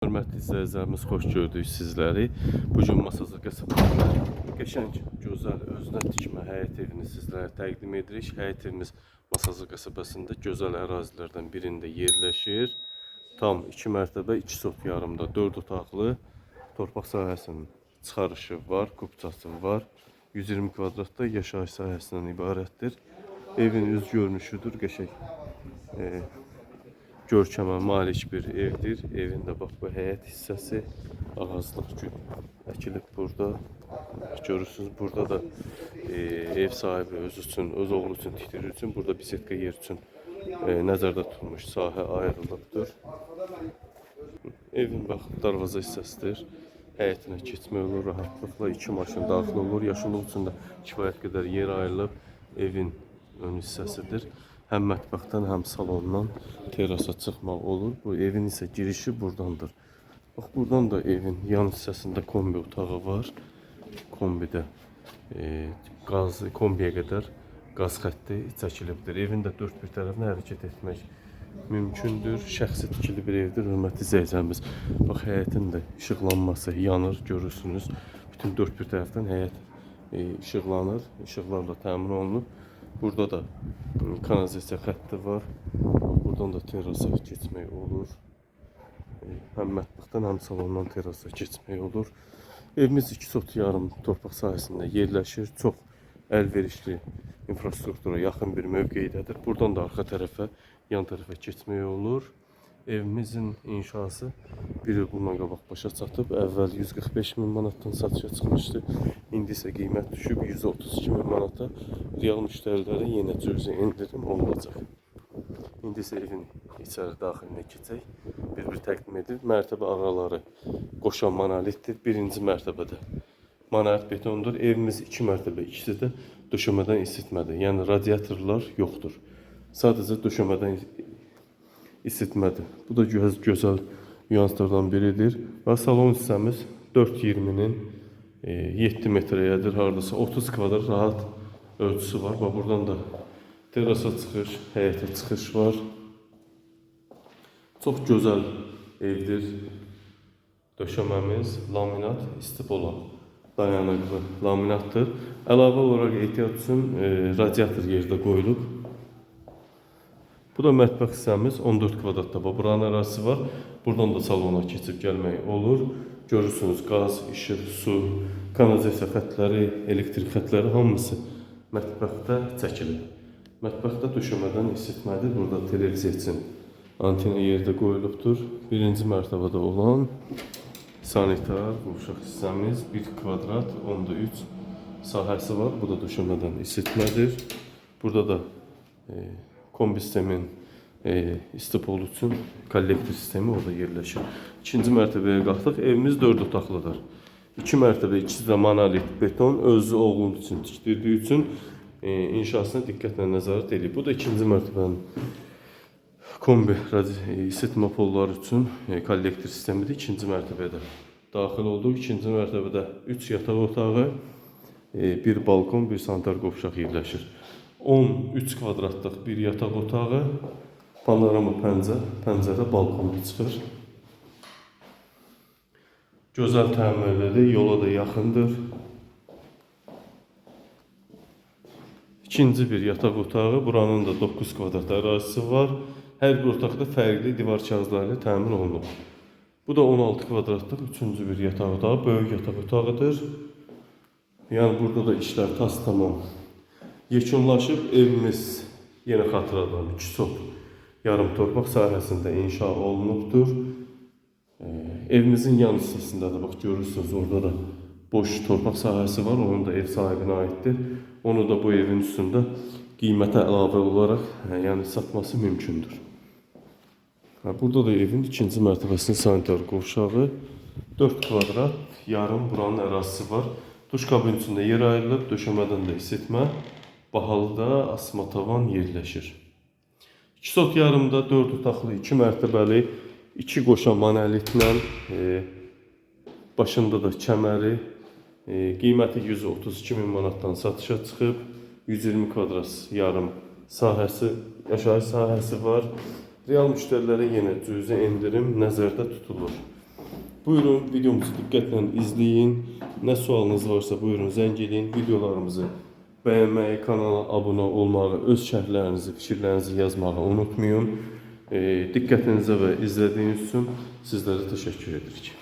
Hörmətli izləyicilərimiz, xoş gördük sizləri. Bu gün Masazı qəsəbəsində qəşəng, gözəl, özünə tikmə həyət evini sizlərə təqdim edirik. Həyət evimiz Masazı qəsəbəsində gözəl ərazilərdən birində yerləşir. Tam 2 mərtəbə, 2 sot yarımda, 4 otaqlı torpaq sahəsinin çıxarışı var, kupçası var. 120 kvadratda yaşayış sahəsindən ibarətdir. Evin üz görünüşüdür, qəşəng. E, görkəmə malik bir evdir. Evində bax bu həyət hissəsi ağaclıq gül əkilib burada. Görürsünüz burada da e, ev sahibi özü üçün, öz oğlu üçün tikdirir üçün burada bisetka yer üçün e, nəzərdə tutulmuş sahə ayrılıbdır. Evin bax darvaza hissəsidir. Həyətinə keçmək olur rahatlıqla. iki maşın daxil olur. Yaşıllıq üçün də kifayət qədər yer ayrılıb. Evin ön hissəsidir. Həm mətbəxdən, həm salondan terasa çıxmaq olur. Bu evin isə girişi burdandır. Bax buradan da evin yan hissəsində kombi otağı var. Kombidə e, qaz kombiyə qədər qaz xətti çəkilibdir. Evin də dörd bir tərəfinə hərəkət etmək mümkündür. Şəxsi tikili bir evdir, hörmətli izləyicilərimiz. Bax həyətin də işıqlanması yanır, görürsünüz. Bütün dörd bir tərəfdən həyət e, işıqlanır, işıqlarla təmin olunub. Burada da kanalizasiya xətti var. Buradan da terasa keçmək olur. E, Həm mətbəxdən, həm salondan terasa keçmək olur. Evimiz 2 sot yarım torpaq sahəsində yerləşir. Çox əlverişli infrastruktura yaxın bir mövqeydədir. Buradan da arxa tərəfə, yan tərəfə keçmək olur. Evimizin inşası bir il bundan qabaq başa çatıb. Əvvəl 145 min manatdan satışa çıxmışdı. İndi isə qiymət düşüb 132 min manata. Real müştərilərə yenə cüzi endirim olunacaq. İndi isə evin içəri daxilinə keçək. Bir-bir təqdim edir. Mərtəbə araları qoşan monolitdir. Birinci mərtəbədə monolit betondur. Evimiz 2 mərtəbə, ikisi də döşəmədən isitmədir. Yəni radiatorlar yoxdur. Sadəcə döşəmədən isitmədir. Bu da göz gözəl nüanslardan biridir. Və salon hissəmiz 4.20-nin e, 7 metrəyədir. Hardasa 30 kvadrat rahat ölçüsü var. Və buradan da terasa çıxış, həyətə çıxış var. Çox gözəl evdir. Döşəməmiz laminat istipola dayanıqlı laminatdır. Əlavə olaraq ehtiyat üçün e, radiator yerdə qoyulub. Bu da mətbəx hissəmiz 14 kvadratda var. Buranın ərazisi var. Buradan da salona keçib gəlmək olur. Görürsünüz qaz, işıq, su, kanalizasiya xəttləri, elektrik xəttləri hamısı mətbəxdə çəkilib. Mətbəxdə döşəmədən isitmədir. Burada televiziya üçün antena yerdə qoyulubdur. Birinci mərtəbədə olan sanitar qurşaq hissəmiz 1 kvadrat 10'da 3 sahəsi var. Bu da döşəmədən isitmədir. Burada da e, kombi sistemin e, istipolu üçün kollektor sistemi orada yerləşir. İkinci mərtəbəyə qalxdıq. Evimiz 4 otaqlıdır. 2 mərtəbə, ikisi də monolit beton özü oğlun üçün tikdirdiyi üçün e, inşasına diqqətlə nəzarət edib. Bu da ikinci mərtəbənin kombi e, isitmə polları üçün e, kollektor sistemidir. İkinci mərtəbədə daxil olduq. İkinci mərtəbədə 3 yataq otağı, e, bir balkon, bir sanitar qovşaq yerləşir. 13 kvadratlıq bir yataq otağı, panorama pəncərə, pəncərə balkona çıxır. Gözəl təmirlidir, yola da yaxındır. İkinci bir yataq otağı, buranın da 9 kvadrat ərazisi var. Hər bir otaqda fərqli divar kağızları ilə təmin olunub. Bu da 16 kvadratlıq üçüncü bir yataq otağı, böyük yataq otağıdır. Yəni burada da işlər tas tamam yekunlaşıb evimiz yenə xatırladım 2 sot yarım torpaq sahəsində inşa olunubdur. Ee, evimizin yan hissəsində də bax görürsünüz orada da boş torpaq sahəsi var. Onun da ev sahibinə aiddir. Onu da bu evin üstündə qiymətə əlavə olaraq yəni satması mümkündür. Burada da evin ikinci mərtəbəsinin sanitar qovşağı 4 kvadrat yarım buranın ərazisi var. Duş kabinin içində yer ayrılıb, döşəmədən də isitmə, bahalıda asma tavan yerləşir. 2 sot yarımda 4 otaqlı, 2 mərtəbəli, 2 qoşa monolitlə e, başında da kəməri, e, qiyməti 132 min manatdan satışa çıxıb, 120 kvadrat yarım sahəsi, yaşayış sahəsi var. Real müştərilərə yenə cüzi endirim nəzərdə tutulur. Buyurun videomuzu diqqətlə izləyin. Nə sualınız varsa buyurun zəng edin. Videolarımızı bəyənməyi, kanala abunə olmağı, öz şərhlərinizi, fikirlərinizi yazmağı unutmayın. E, diqqətinizə və izlədiyiniz üçün sizlərə təşəkkür edirik.